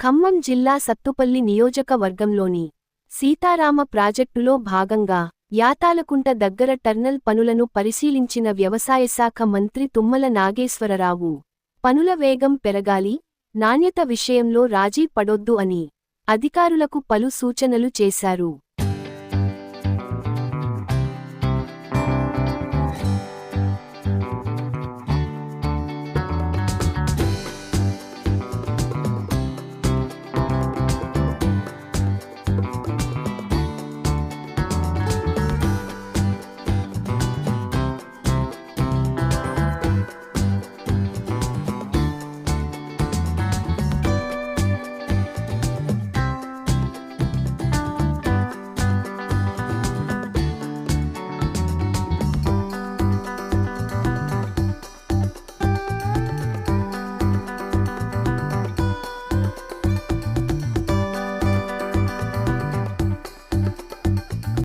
ఖమ్మం జిల్లా సత్తుపల్లి నియోజకవర్గంలోని సీతారామ ప్రాజెక్టులో భాగంగా యాతాలకుంట దగ్గర టర్నల్ పనులను పరిశీలించిన వ్యవసాయ శాఖ మంత్రి తుమ్మల నాగేశ్వరరావు పనుల వేగం పెరగాలి నాణ్యత విషయంలో రాజీ పడొద్దు అని అధికారులకు పలు సూచనలు చేశారు.